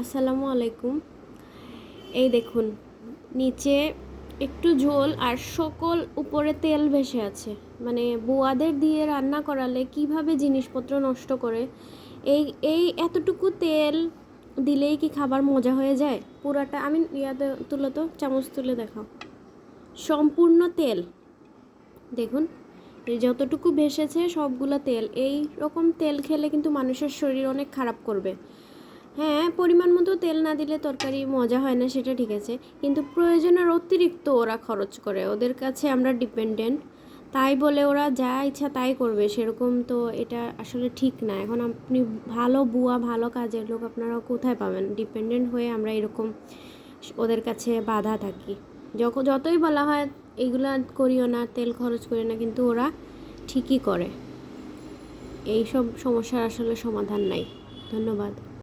আসসালামু আলাইকুম। এই দেখুন, নিচে একটু ঝোল আর সকল উপরে তেল ভেসে আছে। মানে বুয়াদের দিয়ে রান্না করালে কীভাবে জিনিসপত্র নষ্ট করে? এই এই এতটুকু তেল দিলেই কি খাবার মজা হয়ে যায়? পুরাটা, আমি ইয়াতে তুলে তো, চামচ তুলে দেখাও। সম্পূর্ণ তেল। দেখুন যতটুকু ভেসেছে সবগুলো তেল। এই রকম তেল খেলে কিন্তু মানুষের শরীর অনেক খারাপ করবে। হ্যাঁ পরিমাণ মতো তেল না দিলে তরকারি মজা হয় না, সেটা ঠিক আছে। কিন্তু প্রয়োজনের অতিরিক্ত ওরা খরচ করে। ওদের কাছে আমরা ডিপেন্ডেন্ট তাই বলে ওরা যা ইচ্ছা তাই করবে। সেরকম তো এটা আসলে ঠিক না। এখন আপনি ভালো বুয়া, ভালো কাজের লোক আপনারা কোথায় পাবেন? ডিপেন্ডেন্ট হয়ে আমরা এরকম ওদের কাছে বাধা থাকি। যখন যতই বলা হয়, এইগুলা করিও না, তেল খরচ করিও না, কিন্তু ওরা ঠিকই করে। এই সব সমস্যার আসলে সমাধান নাই। ধন্যবাদ।